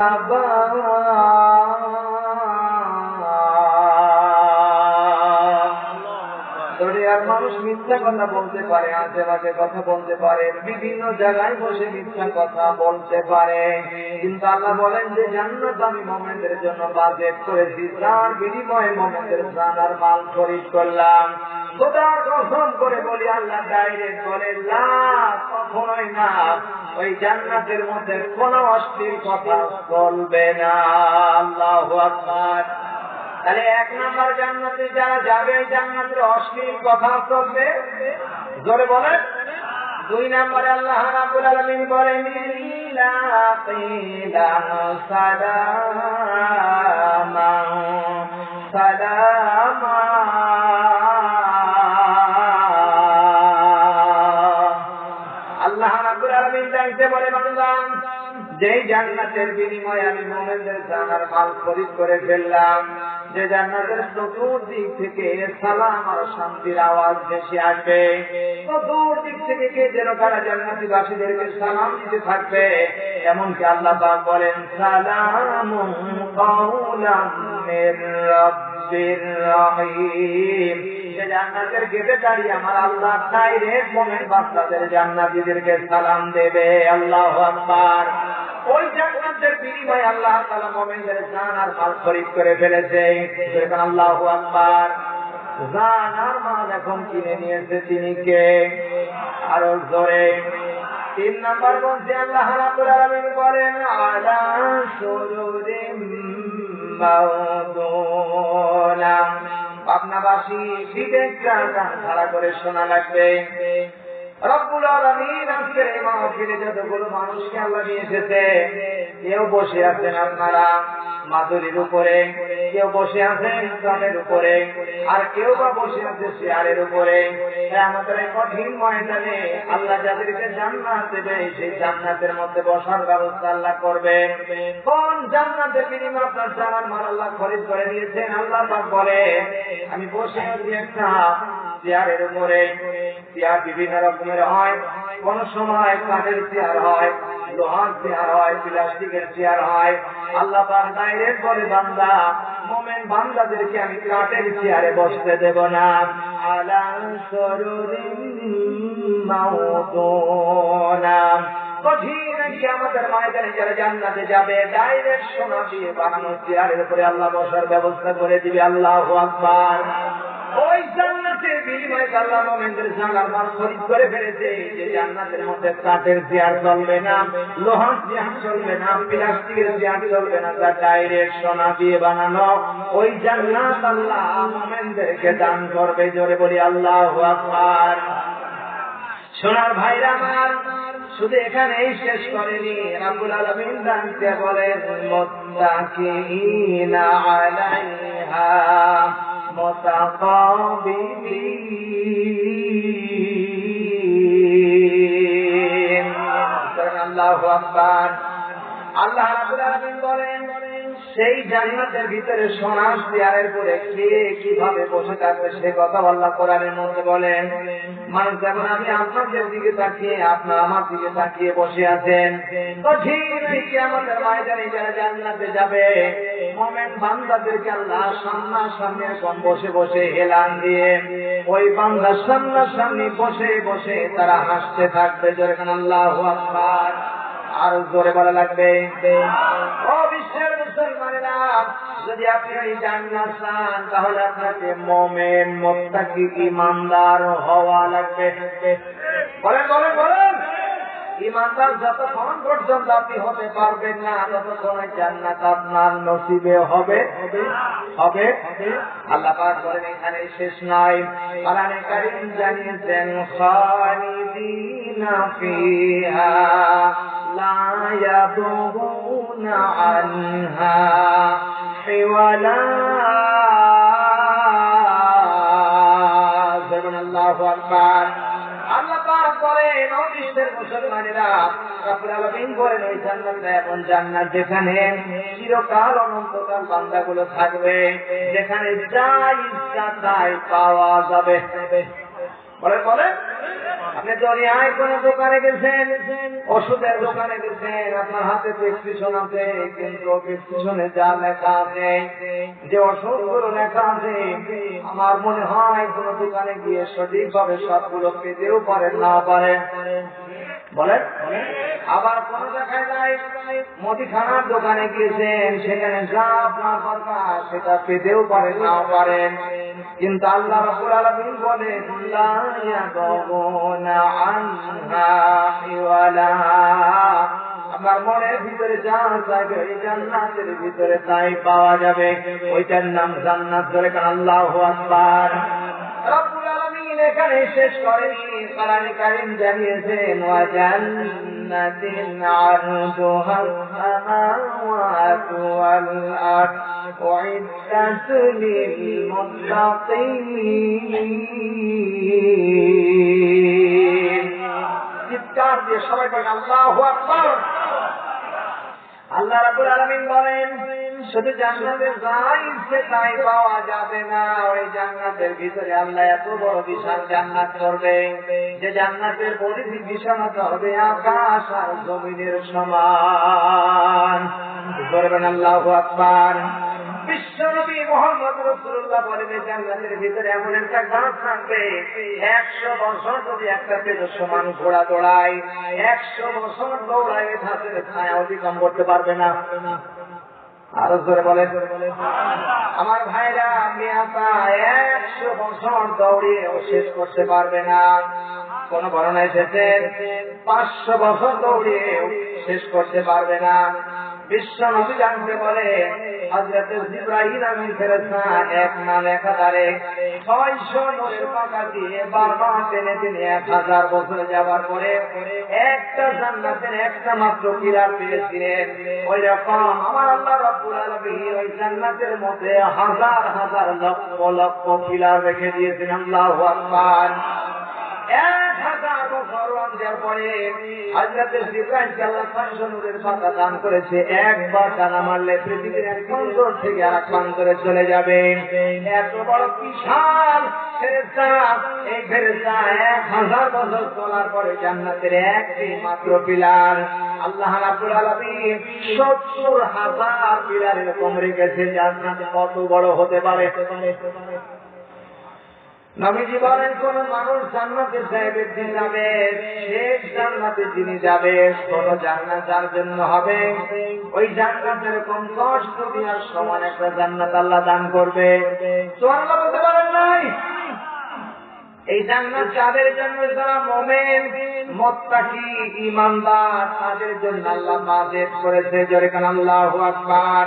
أبا মানুষ মিথ্যা কথা বলতে পারে আশেপাশে কথা বলতে পারে, বিভিন্ন জায়গায় বসে মিথ্যা কথা বলতে পারে। কিন্তু আল্লাহ বলেন যে, জান্নাত আমি মোমেন্টের জন্য বাজেট করেছি তার বিনিময়ে মোমেন্টের প্রাণ আর মাল খরিদ করলাম। খোদার কখনোই না। ওই জান্নাতের মধ্যে কোন অস্থির কথা বলবে না। আল্লাহ তাহলে এক নাম্বার জান্নাতে যারা যাবে জান্নাতের অশ্লীল কথা চলবে। জোরে বলে দুই নম্বরে আল্লাহ রাবুল আলমিন বলেন সালামা সালামা যেই জান্নাতের বিনিময়ে আমি মোমেনদের জানার মাল খরিদ করে ফেললাম, যে জান্নাতের চতুর্দিক থেকে সালাম আর শান্তির আওয়াজ ভেসে আসবে। চতুর্দিক থেকে কে যেন তারা জান্নাতি বাসীদেরকে সালাম দিতে থাকবে, এমনকি আল্লাহ পাক বলেন সালাম জান্নাতের গেটে দাঁড়িয়ে আমার আল্লাহ বাচ্চাদের জান্নাতীদেরকে সালাম দেবে। আল্লাহ আকবার। ওই বিনিময়ে আল্লাহ তাআলা মুমিনদের জান আর মাল খরিদ করে ফেলেছে। আল্লাহু আকবার। জান আর মাল এখন কিনে নিয়েছে তিনি কে? জোরে। তিন নাম্বার বলছে, আল্লাহ রাব্বুল আলামিন বলেন, আলা সুরুরিম মাউদুনা। পাবনাবাসী বিবেক খাড়া করে শোনা লাগবে। রব্বুল আজকের উপরে, কেউ বসে আছেন জলের উপরে, আর কেউ বা বসে আছে চেয়ারের উপরে। আমাদের কঠিন ময়দানে আল্লাহ যাদেরকে জান্নাত দেবে, সেই জান্নাতের মধ্যে বসার ব্যবস্থা আল্লাহ করবেন কোন জান্নাতের বিনিময়ে আপনার জামান মাল আল্লাহ খরিদ করে দিয়েছেন আল্লাহ বলে, আমি বসে আছি একটা চেয়ারের উপরে, চেয়ার বিভিন্ন রকমের হয়। কোন সময় কাঠের চেয়ার হয়, লোহার চেয়ার হয়, প্লাস্টিকের চেয়ার হয়। আল্লাহ ডাইরেক্ট বলে, বান্দা, মোমেন বান্দাদেরকে আমি কাঠের চেয়ারে বসতে দেব না। আমাদের ময়দানে যারা জান্নাতে যাবে ডাইরেক্ট সোনা দিয়ে বানানো চেয়ারের উপরে আল্লাহ বসার ব্যবস্থা করে দিবে। আল্লাহ আকবার। ওই আল্লাহ মোমেনদের জানার করে ফেলেছে। যে জান্নাতের মধ্যে চেয়ার চলবে না, লোহার চেয়ার চলবে না, প্লাস্টিকের চেয়ার চলবে না ডাইরেক্ট সোনা দিয়ে বানানো। ওই জান্নাত আল্লাহ মোমেনদেরকে দান করবে, জোরে বলি আল্লাহ আকবার। সোনার ভাইরা আমার, শুধু এখানেই শেষ করেনি, রাব্বুল আলামিন দানতে বলেন, মুত্তাকিনা আলাইহা। মুতাকাবিরিন আল্লাহু আকবার আল্লাহ রাব্বুল আলামিন বলেন সেই জান্নাতের ভিতরে সোনার চেয়ারের পরে কে কীভাবে বসে থাকবে সে কথা আল্লাহ কোরআনের মধ্যে বলেন। মানুষ যেমন আমি আপনাদের দিকে তাকিয়ে আপনার আমার দিকে তাকিয়ে বসে আছেন। তো ঠিক নাকি আমাদের ময়দানে যারা জান্নাতে যাবে, মোমেন বান্দাদেরকে আল্লাহ সামনা সামনে এরকম বসে বসে হেলান দিয়ে, ওই বান্দার সামনা সামনে বসে বসে তারা হাসতে থাকবে। যেরকম আল্লাহ আরও জোরে বলা লাগবে। ও বিশ্বের যদি আপনি জান্নাত চান, তাহলে আপনাকে মোমেন, মোত্তাকি, ইমানদার হওয়া লাগবে। বলেন বলেন বলেন। ইমানদার যতক্ষণ পর্যন্ত আপনি হতে পারবেন না, ততক্ষণ জান্নাত আপনার নসিবে হবে। হবে। আল্লাহ পাক বলেন, এখানে শেষ নয় কোরআনে কারীম জানিয়েছেন, খালিদিনা ফিহা লা ইয়াবগুনা বলেন বলেন, ওই জান্নাতটা এমন জান্নাত যেখানে বান্দাগুলো থাকবে, যেখানে ইচ্ছা তাই পাওয়া যাবে। বলে বলে আপনি দরিয়ায় কোন দোকানে গেছেন? ওষুধের দোকানে গেছেন। আপনার হাতে প্রেসক্রিপশন আছে, কিন্তু প্রেসক্রিপশনে যা লেখা আছে, যে ওষুধগুলো লেখা আছে, আমার মনে হয় কোন দোকানে গিয়ে সঠিকভাবে সবগুলো পেতেও পারেন, না পারেন। বলেন? আবার কোন দেখা যায় মুদিখানার দোকানে গিয়েছেন, সেখানে যা আপনার দরকার সেটা পেতেও পারেন, না পারেন। কিন্তু আল্লাহ রাব্বুল আলামিন বলে আপনার মনের ভিতরে যা চাইবে ওই জান্নাতের ভিতরে তাই পাওয়া যাবে। ওইটার নাম জান্নাত ধরে কারণ আল্লাহ আকবার। এখানে শেষ করেনি কোরআনে কারীম জানিয়েছেন ওয়া জান্নাতিন আরদুহা সামাওয়াতু চিৎকার দিয়ে সবাই বলেন, আল্লাহু আল্লাহ রাবুল আলমিন বলেন, শুধু জান্নাতে যা ইচ্ছে তাই পাওয়া যাবে না। ওই জান্নাতের ভিতরে আল্লাহ এত বড় বিশাল জান্নাত করবে। যে জান্নাতের পরিধি বিশালতা হবে আকাশ আর জমিনের সমান। করবেন আল্লাহ আকবার। বিশ্বনবী মোহাম্মদ রসুল্লাহ বলেন জান্নাতের ভিতরে এমন একটা থাকবে, একশো বছর যদি একটা ঘোড়া দৌড়ায়, একশো বছর দৌড়ায় ছায়া অতিক্রম করতে পারবে না। আরও জোরে বলে আমার ভাইরা মেয়াতা একশো বছর দৌড়িয়েও শেষ করতে পারবে না। কোন বর্ণনা এসেছে? পাঁচশো বছর দৌড়িয়েও শেষ করতে পারবে না। একটা মাত্র ওই মধ্যে হাজার হাজার লক্ষ লক্ষ কিলার রেখে দিয়েছেন। আল্লাহু অন্তের পরে পাতা দান করেছে। মারলে পৃথিবীর এক থেকে আর চলে যাবে। এত বড় ফেরেস্তা এই ফেরেস্তা এক হাজার বছর চলার পরে জান্নাতের একটি মাত্র পিলার আল্লাহ সত্তর হাজার জান্নাত কত বড় হতে পারে? নবীজি বলেন, কোন মানুষ জান্নাতে ব্যক্তি যাবে শেষ জান্নাতে যিনি যাবে, কোন জান্নাত যার জন্য হবে। ওই জান্নাতের কম কষ্ট দেওয়ার সমান একটা জান্নাত আল্লাহ দান করবে। এই জান্নাত যাদের জন্য যারা মোমেন, মোত্তাকি ইমানদার তাদের জন্য আল্লাহ করেছে। জোরে কান, আল্লাহু আকবার।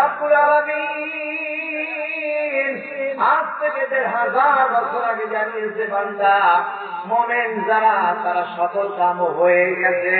রব্বুল আলামিন আজ থেকে দেড় হাজার বছর আগে জানিয়েছে বান্দা, মোমেন যারা, তারা সফল কাম হয়ে গেছে।